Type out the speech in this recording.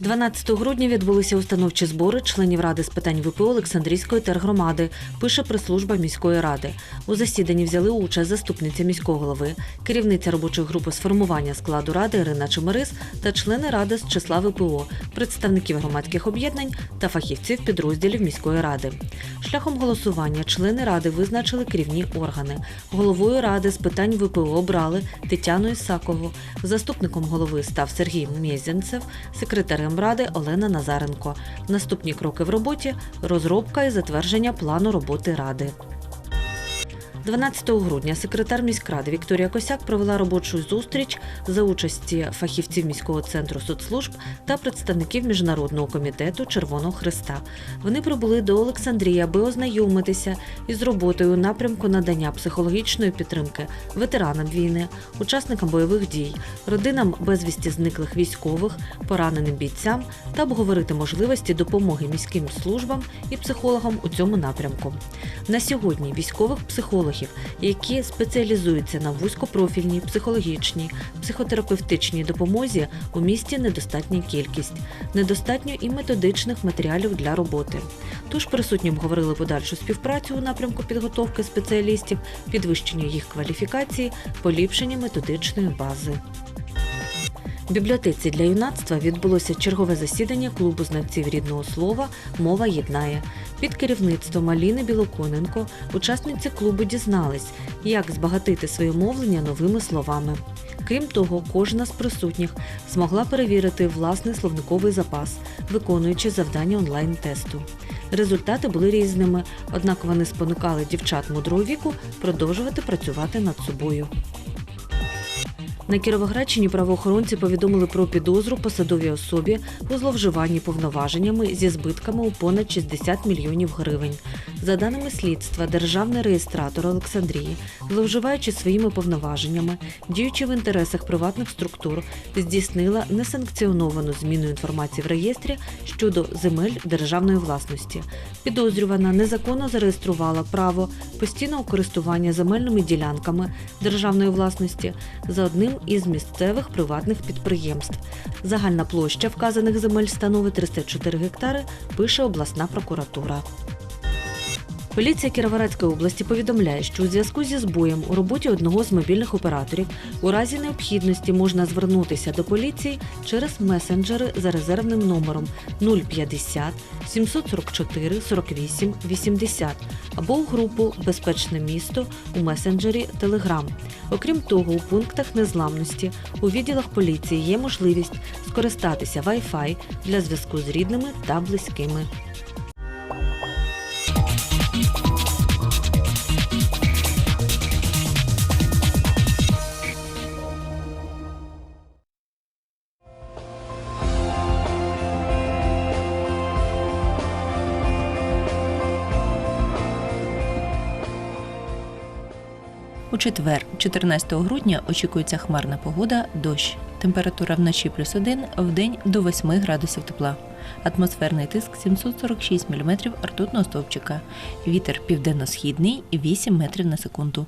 12 грудня відбулися установчі збори членів ради з питань ВПО Олександрійської тергромади, пише прес-служба міської ради. У засіданні взяли участь заступниця міського голови, керівниця робочої групи з формування складу ради Ірина Чемерис та члени ради з числа ВПО, представників громадських об'єднань та фахівців підрозділів міської ради. Шляхом голосування члени ради визначили керівні органи. Головою ради з питань ВПО обрали Тетяну Ісакову. Заступником голови став Сергій Мєзянцев, секретарем ради Олена Назаренко. Наступні кроки в роботі розробка і затвердження плану роботи ради. 12 грудня секретар міськради Вікторія Косяк провела робочу зустріч за участі фахівців міського центру соцслужб та представників міжнародного комітету Червоного Христа. Вони прибули до Олександрії, аби ознайомитися із роботою у напрямку надання психологічної підтримки ветеранам війни, учасникам бойових дій, родинам безвісті зниклих військових, пораненим бійцям та обговорити можливості допомоги міським службам і психологам у цьому напрямку. На сьогодні військових психологів, які спеціалізуються на вузькопрофільній психологічній, психотерапевтичній допомозі, у місті недостатня кількість, недостатньо і методичних матеріалів для роботи. Тож присутні обговорили подальшу співпрацю у напрямку підготовки спеціалістів, підвищення їх кваліфікації, поліпшення методичної бази. В бібліотеці для юнацтва відбулося чергове засідання клубу знавців рідного слова Мова єднає. Під керівництвом Аліни Білоконенко учасниці клубу дізнались, як збагатити своє мовлення новими словами. Крім того, кожна з присутніх змогла перевірити власний словниковий запас, виконуючи завдання онлайн-тесту. Результати були різними, однак вони спонукали дівчат мудрого віку продовжувати працювати над собою. На Кіровоградщині правоохоронці повідомили про підозру посадовій особі у зловживанні повноваженнями зі збитками у понад 60 мільйонів гривень. За даними слідства, державний реєстратор Олександрії, зловживаючи своїми повноваженнями, діючи в інтересах приватних структур, здійснила несанкціоновану зміну інформації в реєстрі щодо земель державної власності. Підозрювана незаконно зареєструвала право постійного користування земельними ділянками державної власності за одним із місцевих приватних підприємств. Загальна площа вказаних земель становить 304 гектари, пише обласна прокуратура. Поліція Кіровоградської області повідомляє, що у зв'язку зі збоєм у роботі одного з мобільних операторів у разі необхідності можна звернутися до поліції через месенджери за резервним номером 050 744 48 80 або у групу Безпечне місто у месенджері Telegram. Окрім того, у пунктах незламності у відділах поліції є можливість скористатися Wi-Fi для зв'язку з рідними та близькими. У четвер, 14 грудня, очікується хмарна погода, дощ. Температура вночі плюс 1, в день до 8 градусів тепла. Атмосферний тиск 746 мм ртутного стовпчика. Вітер південно-східний 8 метрів на секунду.